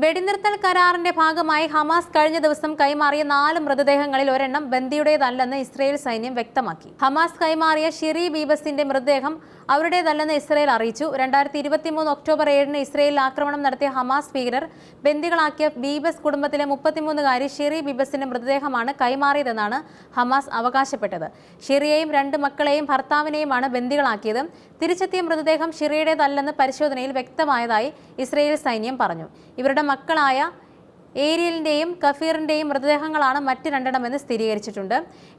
വെടിനിർത്തൽ കരാറിന്റെ ഭാഗമായി ഹമാസ് കഴിഞ്ഞ ദിവസം കൈമാറിയ നാല് മൃതദേഹങ്ങളിൽ ഒരെണ്ണം ബന്ദിയുടേതല്ലെന്ന് ഇസ്രയേൽ സൈന്യം വ്യക്തമാക്കി. ഹമാസ് കൈമാറിയ ഷിറി ബീബസിന്റെ മൃതദേഹം അവരുടേതല്ലെന്ന് ഇസ്രയേൽ അറിയിച്ചു. രണ്ടായിരത്തി ഇരുപത്തിമൂന്ന് ഒക്ടോബർ ഏഴിന് ഇസ്രയേലിൽ ആക്രമണം നടത്തിയ ഹമാസ് ഭീകരർ ബന്ദികളാക്കിയ ബീബസ് കുടുംബത്തിലെ മുപ്പത്തിമൂന്നുകാരി ഷിറി ബീബസിന്റെ മൃതദേഹമാണ് കൈമാറിയതെന്നാണ് ഹമാസ് അവകാശപ്പെട്ടത്. ഷിറിയെയും രണ്ട് മക്കളെയും ഭർത്താവിനെയുമാണ് ബന്ദികളാക്കിയത്. തിരിച്ചെത്തിയ മൃതദേഹം ഷിറിയുടേതല്ലെന്ന് പരിശോധനയിൽ വ്യക്തമായതായി ഇസ്രയേൽ സൈന്യം പറഞ്ഞു. ഇവരുടെ മക്കളായ ഏരിയലിന്റെയും കഫീറിന്റെയും മൃതദേഹങ്ങളാണ് മറ്റ് രണ്ടെണ്ണമെന്ന് സ്ഥിരീകരിച്ചിട്ടുണ്ട്.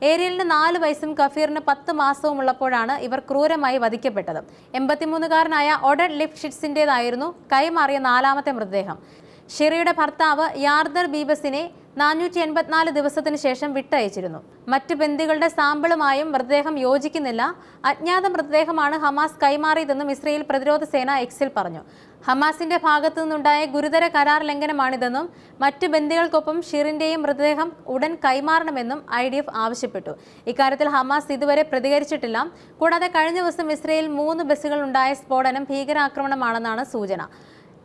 ഏരിയലിന് നാല് വയസ്സും കഫീറിന് പത്ത് മാസവും ഉള്ളപ്പോഴാണ് ഇവർ ക്രൂരമായി വധിക്കപ്പെട്ടത്. എൺപത്തിമൂന്നുകാരനായ ഒഡൻ ലിഫ്ഷിറ്റ്സിന്റെതായിരുന്നു കൈമാറിയ നാലാമത്തെ മൃതദേഹം. ഷിറിയുടെ ഭർത്താവ് യാർദർ ബീബസിനെ നാനൂറ്റി എൺപത്തിനാല് ദിവസത്തിന് ശേഷം വിട്ടയച്ചിരുന്നു. മറ്റ് ബന്ദികളുടെ സാമ്പിളുമായും മൃതദേഹം യോജിക്കുന്നില്ല. അജ്ഞാത മൃതദേഹമാണ് ഹമാസ് കൈമാറിയതെന്നും ഇസ്രയേൽ പ്രതിരോധ സേന എക്സിൽ പറഞ്ഞു. ഹമാസിന്റെ ഭാഗത്തു നിന്നുണ്ടായ ഗുരുതര കരാർ ലംഘനമാണിതെന്നും മറ്റു ബന്ദികൾക്കൊപ്പം ഷിറിന്റെയും മൃതദേഹം ഉടൻ കൈമാറണമെന്നും ഐ ഡി എഫ് ആവശ്യപ്പെട്ടു. ഇക്കാര്യത്തിൽ ഹമാസ് ഇതുവരെ പ്രതികരിച്ചിട്ടില്ല. കൂടാതെ കഴിഞ്ഞ ദിവസം ഇസ്രയേൽ മൂന്ന് ബസ്സുകൾ ഉണ്ടായ സ്ഫോടനം ഭീകരാക്രമണമാണെന്നാണ് സൂചന.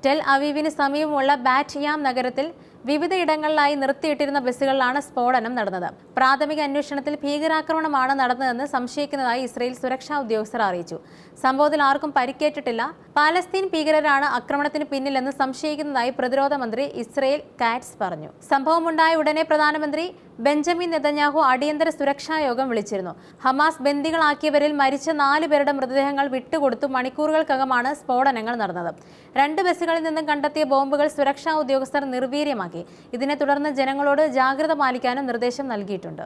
ടെൽ അവീവിന് സമീപമുള്ള ബാറ്റ്യാം നഗരത്തിൽ വിവിധയിടങ്ങളിലായി നിർത്തിയിട്ടിരുന്ന ബസ്സുകളിലാണ് സ്ഫോടനം നടന്നത്. പ്രാഥമിക അന്വേഷണത്തിൽ ഭീകരാക്രമണമാണ് നടന്നതെന്ന് സംശയിക്കുന്നതായി ഇസ്രയേൽ സുരക്ഷാ ഉദ്യോഗസ്ഥർ അറിയിച്ചു. സംഭവത്തിൽ ആർക്കും പരിക്കേറ്റിട്ടില്ല. പാലസ്തീൻ ഭീകരരാണ് ആക്രമണത്തിന് പിന്നിലെന്ന് സംശയിക്കുന്നതായി പ്രതിരോധ മന്ത്രി ഇസ്രയേൽ കാറ്റ്സ് പറഞ്ഞു. സംഭവമുണ്ടായ ഉടനെ പ്രധാനമന്ത്രി ബെഞ്ചമിൻ നെതന്യാഹു അടിയന്തര സുരക്ഷാ യോഗം വിളിച്ചിരുന്നു. ഹമാസ് ബന്ദികളാക്കിയവരിൽ മരിച്ച നാല് പേരുടെ മൃതദേഹങ്ങൾ വിട്ടുകൊടുത്തു മണിക്കൂറുകൾക്കകമാണ് സ്ഫോടനങ്ങൾ നടന്നത്. രണ്ട് ബസ്സുകളിൽ നിന്നും കണ്ടെത്തിയ ബോംബുകൾ സുരക്ഷാ ഉദ്യോഗസ്ഥർ നിർവീര്യമാക്കി. ഇതിനെ തുടർന്ന് ജനങ്ങളോട് ജാഗ്രത പാലിക്കാനും നിർദ്ദേശം നൽകിയിട്ടുണ്ട്.